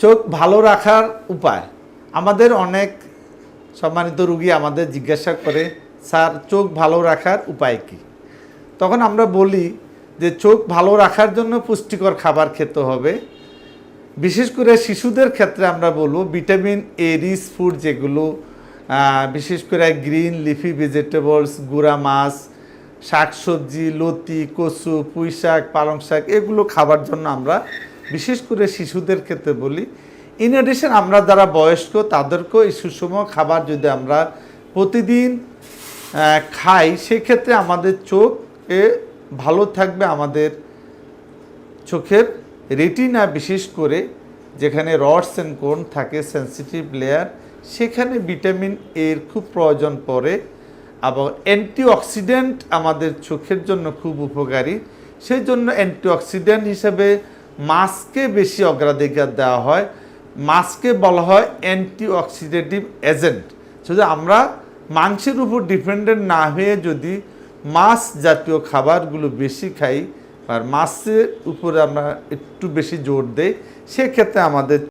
চোখ ভালো রাখার উপায়। আমাদের অনেক সম্মানিত রুগী আমাদের জিজ্ঞাসা করে, স্যার, চোখ ভালো রাখার উপায় কি? তখন আমরা বলি যে, চোখ ভালো রাখার জন্য পুষ্টিকর খাবার খেতে হবে। বিশেষ করে শিশুদের ক্ষেত্রে আমরা বলব ভিটামিন এ, রিচ ফুড যেগুলো বিশেষ করে গ্রিন লিফি ভেজিটেবলস, গুঁড়া মাছ, শাকসবজি, লতি, কচু পুঁই শাক পালং শাক এগুলো খাবার জন্য আমরা বিশেষ করে শিশুদের ক্ষেত্রে বলি ইন এডিশন আমরা যারা বয়স্ক তাদেরকেও এই সুষম খাবার যদি আমরা প্রতিদিন খাই, সেক্ষেত্রে আমাদের চোখ এ ভালো থাকবে আমাদের চোখের রেটিনা বিশেষ করে, যেখানে রডস অ্যান্ড কোন থাকে সেন্সিটিভ লেয়ার সেখানে ভিটামিন এর খুব প্রয়োজন পড়ে এবং অ্যান্টিঅক্সিডেন্ট আমাদের চোখের জন্য খুব উপকারী। সেই জন্য অ্যান্টিঅক্সিডেন্ট হিসেবে মাছকে বেশি অগ্রাধিকার দেওয়া হয়। মাছকে বলা হয় অ্যান্টি অক্সিডেটিভ এজেন্ট। শুধু আমরা মাংসের উপর ডিপেন্ডেন্ট না হয়ে যদি মাছ জাতীয় খাবারগুলো বেশি খাই, আর মাছের উপরে আমরা একটু বেশি জোর দেই, সেক্ষেত্রে আমাদের